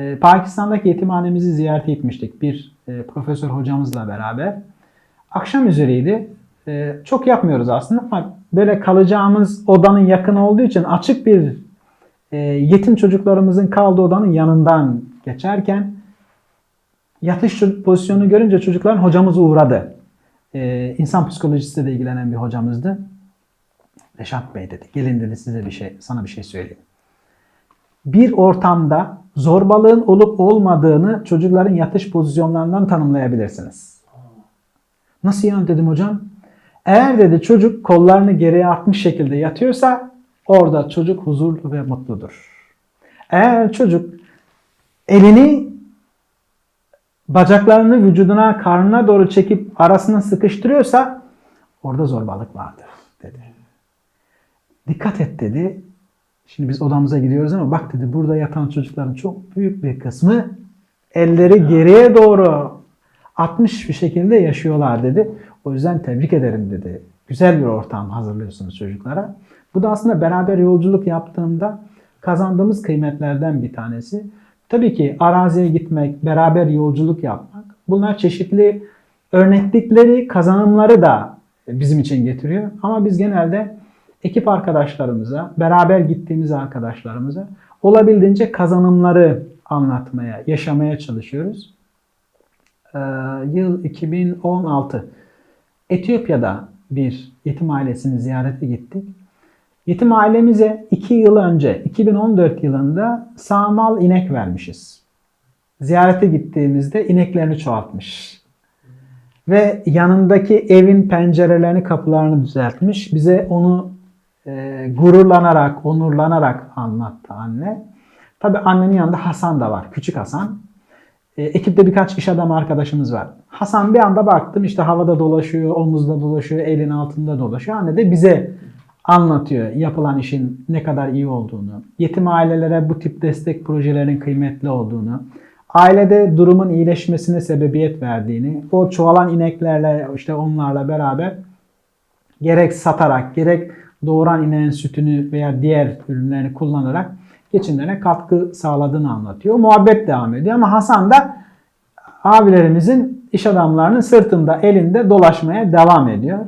Ee, Pakistan'daki yetimhanemizi ziyaret etmiştik bir e, profesör hocamızla beraber. Akşam üzeriydi. Ee, çok yapmıyoruz aslında ama böyle kalacağımız odanın yakın olduğu için açık bir e, yetim çocuklarımızın kaldığı odanın yanından geçerken yatış pozisyonu görünce çocukların hocamız uğradı. Ee, insan psikolojisiyle de ilgilenen bir hocamızdı. Reşat Bey dedi. Gelin dedi size bir şey, sana bir şey söyleyeyim. Bir ortamda zorbalığın olup olmadığını çocukların yatış pozisyonlarından tanımlayabilirsiniz. Nasıl yani dedim hocam? Eğer dedi çocuk kollarını geriye atmış şekilde yatıyorsa orada çocuk huzurlu ve mutludur. Eğer çocuk elini bacaklarını vücuduna, karnına doğru çekip arasına sıkıştırıyorsa orada zorbalık vardır dedi. Dikkat et dedi. Şimdi biz odamıza gidiyoruz ama bak dedi burada yatan çocukların çok büyük bir kısmı elleri geriye doğru atmış bir şekilde yaşıyorlar dedi. O yüzden tebrik ederim dedi. Güzel bir ortam hazırlıyorsunuz çocuklara. Bu da aslında beraber yolculuk yaptığımda kazandığımız kıymetlerden bir tanesi. Tabii ki araziye gitmek, beraber yolculuk yapmak bunlar çeşitli örneklikleri, kazanımları da bizim için getiriyor. Ama biz genelde ekip arkadaşlarımıza, beraber gittiğimiz arkadaşlarımıza olabildiğince kazanımları anlatmaya, yaşamaya çalışıyoruz. Ee, yıl 2016. Etiyopya'da bir yetim ailesini ziyarete gittik. Yetim ailemize 2 yıl önce, 2014 yılında sağmal inek vermişiz. Ziyarete gittiğimizde ineklerini çoğaltmış. Ve yanındaki evin pencerelerini, kapılarını düzeltmiş. Bize onu e, gururlanarak, onurlanarak anlattı anne. Tabi annenin yanında Hasan da var. Küçük Hasan. E, ekipte birkaç iş adamı arkadaşımız var. Hasan bir anda baktım işte havada dolaşıyor, omuzda dolaşıyor, elin altında dolaşıyor. Anne de bize anlatıyor yapılan işin ne kadar iyi olduğunu, yetim ailelere bu tip destek projelerinin kıymetli olduğunu, ailede durumun iyileşmesine sebebiyet verdiğini, o çoğalan ineklerle işte onlarla beraber gerek satarak gerek doğuran ineğin sütünü veya diğer ürünlerini kullanarak geçimlerine katkı sağladığını anlatıyor. Muhabbet devam ediyor ama Hasan da abilerimizin iş adamlarının sırtında elinde dolaşmaya devam ediyor.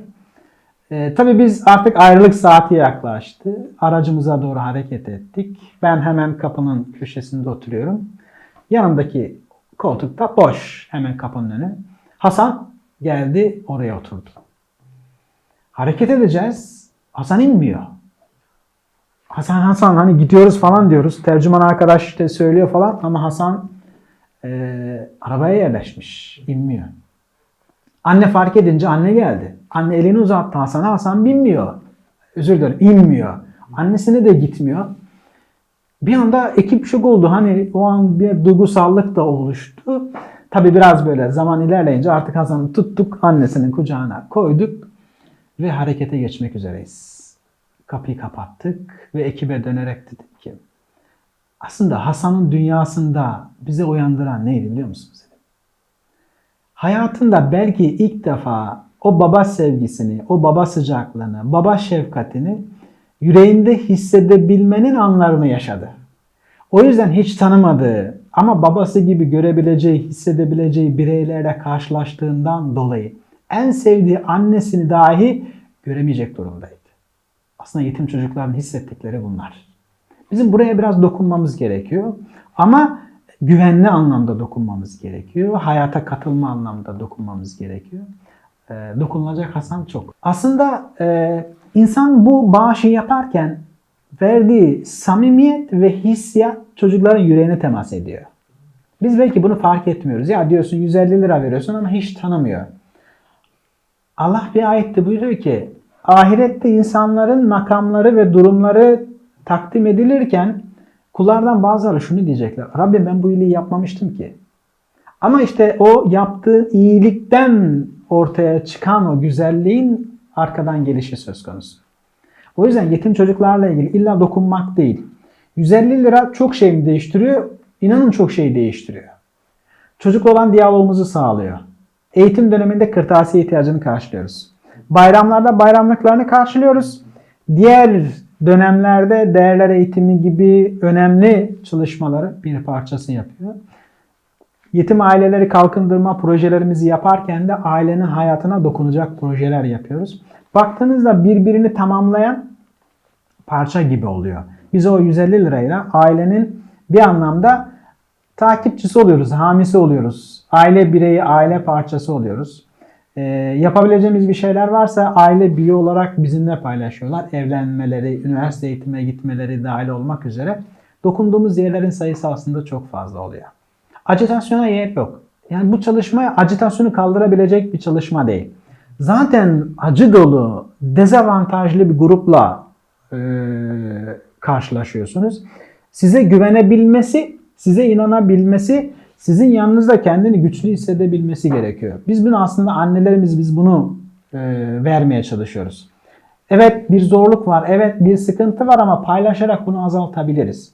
Ee, tabii biz artık ayrılık saati yaklaştı. Aracımıza doğru hareket ettik. Ben hemen kapının köşesinde oturuyorum. Yanımdaki koltukta boş. Hemen kapının önü. Hasan geldi oraya oturdu. Hareket edeceğiz. Hasan inmiyor. Hasan Hasan hani gidiyoruz falan diyoruz. Tercüman arkadaş işte söylüyor falan ama Hasan e, arabaya yerleşmiş. inmiyor. Anne fark edince anne geldi. Anne elini uzattı Hasan'a. Hasan binmiyor. Özür dilerim inmiyor. Annesine de gitmiyor. Bir anda ekip şok oldu. Hani o an bir duygusallık da oluştu. Tabi biraz böyle zaman ilerleyince artık Hasan'ı tuttuk. Annesinin kucağına koyduk. Ve harekete geçmek üzereyiz. Kapıyı kapattık ve ekibe dönerek dedik ki aslında Hasan'ın dünyasında bize uyandıran neydi biliyor musunuz? Hayatında belki ilk defa o baba sevgisini, o baba sıcaklığını, baba şefkatini yüreğinde hissedebilmenin anlarını yaşadı. O yüzden hiç tanımadığı ama babası gibi görebileceği, hissedebileceği bireylerle karşılaştığından dolayı en sevdiği annesini dahi göremeyecek durumdaydı. Aslında yetim çocukların hissettikleri bunlar. Bizim buraya biraz dokunmamız gerekiyor. Ama güvenli anlamda dokunmamız gerekiyor. Hayata katılma anlamda dokunmamız gerekiyor. E, dokunulacak Hasan çok. Aslında e, insan bu bağışı yaparken verdiği samimiyet ve hissiyat çocukların yüreğine temas ediyor. Biz belki bunu fark etmiyoruz. Ya diyorsun 150 lira veriyorsun ama hiç tanımıyor. Allah bir ayette buyuruyor ki ahirette insanların makamları ve durumları takdim edilirken kullardan bazıları şunu diyecekler. Rabbim ben bu iyiliği yapmamıştım ki. Ama işte o yaptığı iyilikten ortaya çıkan o güzelliğin arkadan gelişi söz konusu. O yüzden yetim çocuklarla ilgili illa dokunmak değil. 150 lira çok şey mi değiştiriyor? İnanın çok şey değiştiriyor. Çocuk olan diyalogumuzu sağlıyor. Eğitim döneminde kırtasiye ihtiyacını karşılıyoruz. Bayramlarda bayramlıklarını karşılıyoruz. Diğer dönemlerde değerler eğitimi gibi önemli çalışmaları bir parçası yapıyor. Yetim aileleri kalkındırma projelerimizi yaparken de ailenin hayatına dokunacak projeler yapıyoruz. Baktığınızda birbirini tamamlayan parça gibi oluyor. Biz o 150 lirayla ailenin bir anlamda takipçisi oluyoruz, hamisi oluyoruz. Aile bireyi, aile parçası oluyoruz. Ee, yapabileceğimiz bir şeyler varsa aile biyo olarak bizimle paylaşıyorlar. Evlenmeleri, üniversite eğitime gitmeleri dahil olmak üzere. Dokunduğumuz yerlerin sayısı aslında çok fazla oluyor. Acitasyona yer yok. Yani bu çalışma acitasyonu kaldırabilecek bir çalışma değil. Zaten acı dolu, dezavantajlı bir grupla e, karşılaşıyorsunuz. Size güvenebilmesi, size inanabilmesi, sizin yanınızda kendini güçlü hissedebilmesi gerekiyor. Biz bunu aslında annelerimiz biz bunu e, vermeye çalışıyoruz. Evet bir zorluk var, evet bir sıkıntı var ama paylaşarak bunu azaltabiliriz.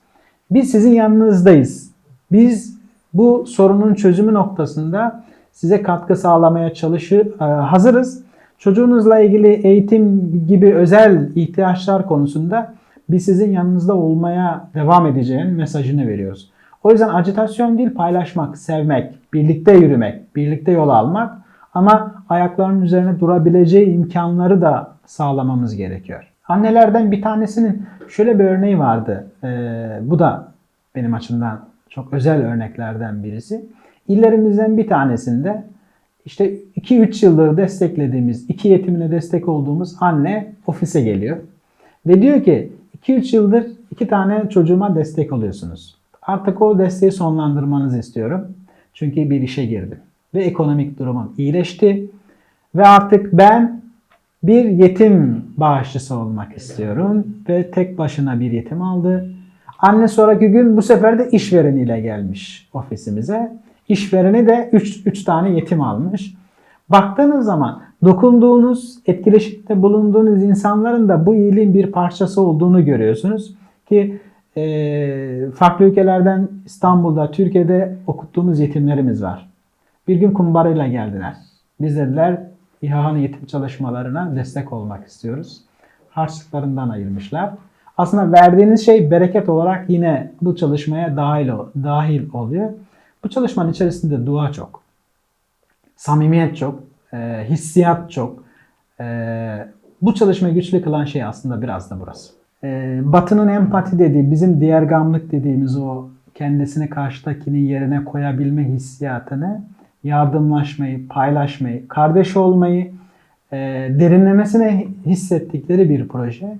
Biz sizin yanınızdayız. Biz bu sorunun çözümü noktasında size katkı sağlamaya çalışır, e, hazırız. Çocuğunuzla ilgili eğitim gibi özel ihtiyaçlar konusunda biz sizin yanınızda olmaya devam edeceğin mesajını veriyoruz. O yüzden acitasyon değil paylaşmak, sevmek, birlikte yürümek, birlikte yol almak ama ayaklarının üzerine durabileceği imkanları da sağlamamız gerekiyor. Annelerden bir tanesinin şöyle bir örneği vardı. Ee, bu da benim açımdan çok özel örneklerden birisi. İllerimizden bir tanesinde işte 2-3 yıldır desteklediğimiz, iki yetimine destek olduğumuz anne ofise geliyor. Ve diyor ki 2-3 yıldır iki tane çocuğuma destek oluyorsunuz. Artık o desteği sonlandırmanızı istiyorum. Çünkü bir işe girdim. Ve ekonomik durumum iyileşti. Ve artık ben bir yetim bağışçısı olmak istiyorum. Ve tek başına bir yetim aldı. Anne sonraki gün bu sefer de işvereniyle gelmiş ofisimize. İşvereni de 3 tane yetim almış. Baktığınız zaman dokunduğunuz, etkileşimde bulunduğunuz insanların da bu iyiliğin bir parçası olduğunu görüyorsunuz. Ki e, farklı ülkelerden İstanbul'da, Türkiye'de okuttuğumuz yetimlerimiz var. Bir gün kumbarayla geldiler. Biz dediler İHA'nın yetim çalışmalarına destek olmak istiyoruz. Harçlıklarından ayırmışlar. Aslında verdiğiniz şey bereket olarak yine bu çalışmaya dahil, dahil oluyor. Bu çalışmanın içerisinde dua çok. Samimiyet çok. E, hissiyat çok. E, bu çalışmayı güçlü kılan şey aslında biraz da burası. E, batının empati dediği, bizim diğer gamlık dediğimiz o kendisini karşıdakinin yerine koyabilme hissiyatını yardımlaşmayı, paylaşmayı, kardeş olmayı e, derinlemesine hissettikleri bir proje.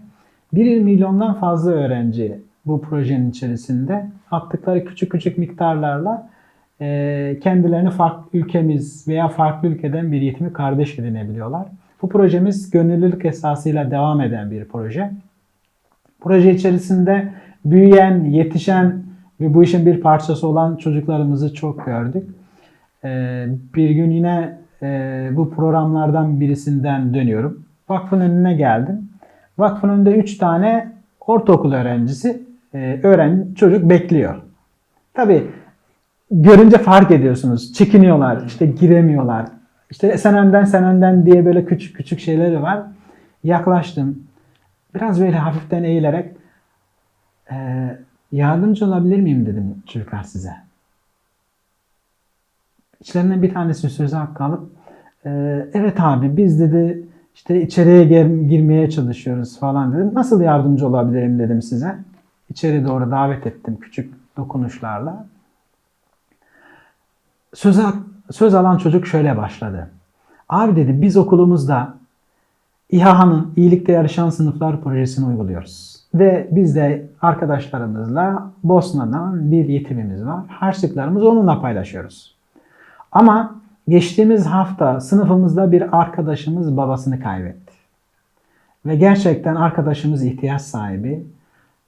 1 milyondan fazla öğrenci bu projenin içerisinde attıkları küçük küçük miktarlarla e, kendilerini farklı ülkemiz veya farklı ülkeden bir yetimi kardeş edinebiliyorlar. Bu projemiz gönüllülük esasıyla devam eden bir proje. Proje içerisinde büyüyen, yetişen ve bu işin bir parçası olan çocuklarımızı çok gördük. E, bir gün yine e, bu programlardan birisinden dönüyorum. Vakfın önüne geldim. Vakfın önünde 3 tane ortaokul öğrencisi, öğren çocuk bekliyor. Tabii görünce fark ediyorsunuz. Çekiniyorlar, işte giremiyorlar. İşte sen önden sen önden diye böyle küçük küçük şeyleri var. Yaklaştım. Biraz böyle hafiften eğilerek e, yardımcı olabilir miyim dedim çocuklar size. İçlerinden bir tanesi sözü hakkı alıp e, evet abi biz dedi işte içeriye girmeye çalışıyoruz falan dedim. Nasıl yardımcı olabilirim dedim size. İçeri doğru davet ettim küçük dokunuşlarla söz, söz alan çocuk şöyle başladı. Abi dedi biz okulumuzda İHA'nın iyilikte yarışan sınıflar projesini uyguluyoruz. Ve biz de arkadaşlarımızla Bosna'dan bir yetimimiz var. Harçlıklarımızı onunla paylaşıyoruz. Ama geçtiğimiz hafta sınıfımızda bir arkadaşımız babasını kaybetti. Ve gerçekten arkadaşımız ihtiyaç sahibi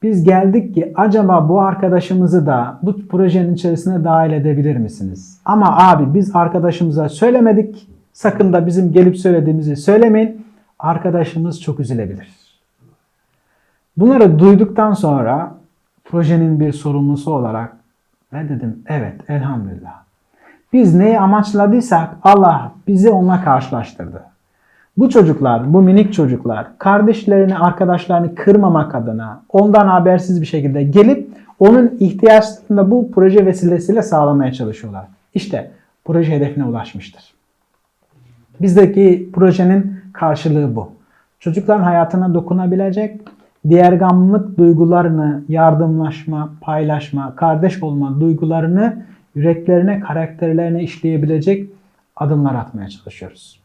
biz geldik ki acaba bu arkadaşımızı da bu projenin içerisine dahil edebilir misiniz? Ama abi biz arkadaşımıza söylemedik. Sakın da bizim gelip söylediğimizi söylemeyin. Arkadaşımız çok üzülebilir. Bunları duyduktan sonra projenin bir sorumlusu olarak ben dedim evet elhamdülillah. Biz neyi amaçladıysak Allah bizi onunla karşılaştırdı. Bu çocuklar, bu minik çocuklar kardeşlerini, arkadaşlarını kırmamak adına ondan habersiz bir şekilde gelip onun ihtiyaçlarını bu proje vesilesiyle sağlamaya çalışıyorlar. İşte proje hedefine ulaşmıştır. Bizdeki projenin karşılığı bu. Çocukların hayatına dokunabilecek, diğer gamlık duygularını, yardımlaşma, paylaşma, kardeş olma duygularını yüreklerine, karakterlerine işleyebilecek adımlar atmaya çalışıyoruz.